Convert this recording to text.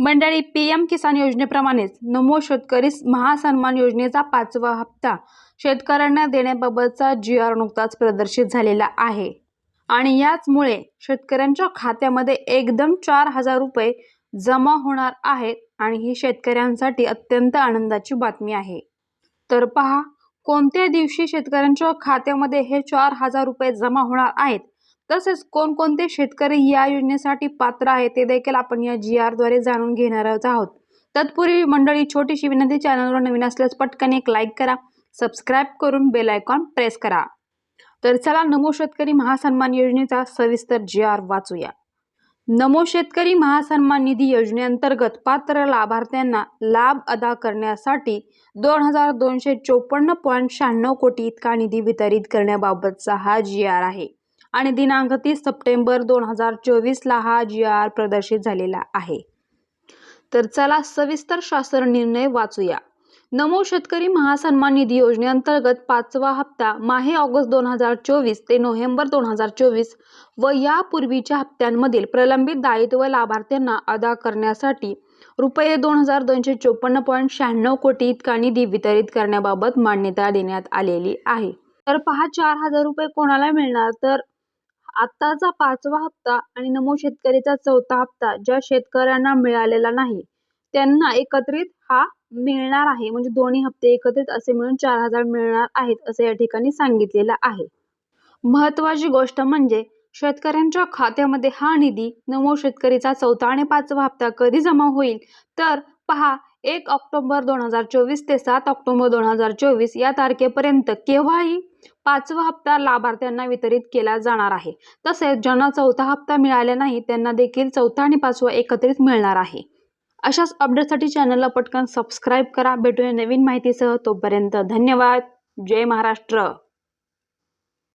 मंडळी P M किसान योजनेप्रमाणेच नमो शेतकरी महासन्मान योजनेचा पाचवा हप्ता शेतकऱ्यांना देण्याबाबतचा जी आर नुकताच प्रदर्शित झालेला आहे. आणि याचमुळे शेतकऱ्यांच्या खात्यामध्ये एकदम चार हजार रुपये जमा होणार आहेत आणि ही शेतकऱ्यांसाठी अत्यंत आनंदाची बातमी आहे. तर पहा कोणत्या दिवशी शेतकऱ्यांच्या खात्यामध्ये हे चार हजार रुपये जमा होणार आहेत? तसेच कोणकोणते शेतकरी या योजनेसाठी पात्र आहेत ते देखील आपण या जी आरद्वारे जाणून घेणारच आहोत. तत्पूर्वी मंडळी छोटीशी विनंती चॅनलवर नवीन असल्यास पटकन एक लाईक करा सबस्क्राईब करून बेल आयकॉन प्रेस करा. तर चला नमो शेतकरी महासन्मान योजनेचा सविस्तर जी आर वाचूया. नमो शेतकरी महासन्मान निधी योजनेअंतर्गत पात्र लाभार्थ्यांना लाभ अदा करण्यासाठी दोन हजार दोनशे चोपन्न पॉईंट शहाण्णव कोटी इतका निधी वितरित करण्याबाबतचा हा जी आर आहे. आणि दिनांक तीस सप्टेंबर दोन हजार चोवीसला हा जी आर प्रदर्शित झालेला आहे. तर चला सविस्तर शासन निर्णय वाचूया. नमो शेतकरी महासन्मान निधी योजनेअंतर्गत पाचवा हप्ता माहे ऑगस्ट दोन हजार चोवीस ते नोव्हेंबर दोन हजार चोवीस व यापूर्वीच्या हप्त्यांमधील प्रलंबित दायित्व लाभार्थ्यांना अदा करण्यासाठी रुपये दोन हजार दोनशे चोपन्न पॉईंट शहाण्णव कोटी इतका निधी वितरित करण्याबाबत मान्यता देण्यात आलेली आहे. तर पहा चार हजार रुपये कोणाला मिळणार? तर आत्ताचा पाचवा हप्ता आणि नमो शेतकरीचा चौथा हप्ता ज्या शेतकऱ्यांना मिळालेला नाही त्यांना एकत्रित हा मिळणार आहे. म्हणजे दोन्ही हप्ते एकत्रित असे मिळून चार हजार मिळणार आहेत असे या ठिकाणी सांगितलेलं आहे. महत्वाची गोष्ट म्हणजे शेतकऱ्यांच्या खात्यामध्ये हा निधी नमो शेतकरीचा चौथा आणि पाचवा हप्ता कधी जमा होईल? तर पहा एक ऑक्टोबर दोन हजार चोवीस ते सात ऑक्टोबर दोन हजार चोवीस या तारखेपर्यंत केव्हाही पाचवा हप्ता लाभार्थ्यांना वितरित केला जाणार आहे. तसेच ज्यांना चौथा हप्ता मिळाला नाही त्यांना देखील चौथा आणि पाचवा एकत्रित मिळणार आहे. अशाच अपडेटसाठी चॅनलला पटकन सबस्क्राईब करा. भेटूया नवीन माहितीसह. तोपर्यंत धन्यवाद. जय महाराष्ट्र.